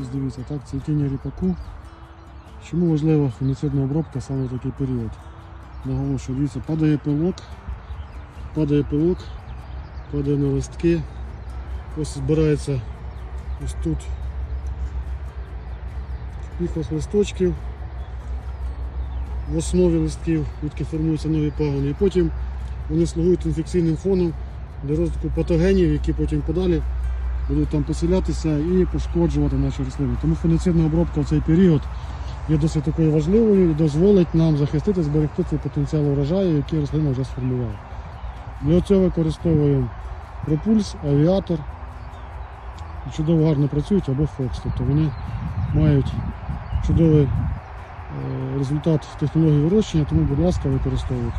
Ось дивіться, так, цвітіння ріпаку. Чому важлива фунгіцидна обробка саме в такий період? Наголошую, дивіться, падає пилок, падає пилок, падає на листки. Ось збирається ось тут піхос листочків. В основі листків, звідки формуються нові пагони. І потім вони слугують інфекційним фоном для розвитку патогенів, які потім подалі будуть там поселятися і пошкоджувати наші рослини. Тому фунгіцидна обробка в цей період є досить такою важливою і дозволить нам захистити, зберегти цей потенціал урожаю, який рослина вже сформувала. Для цього використовуємо пропульс, авіатор. Чудово гарно працюють або Фокс. Тобто вони мають чудовий е, результат технології вирощення, тому, будь ласка, використовуйте.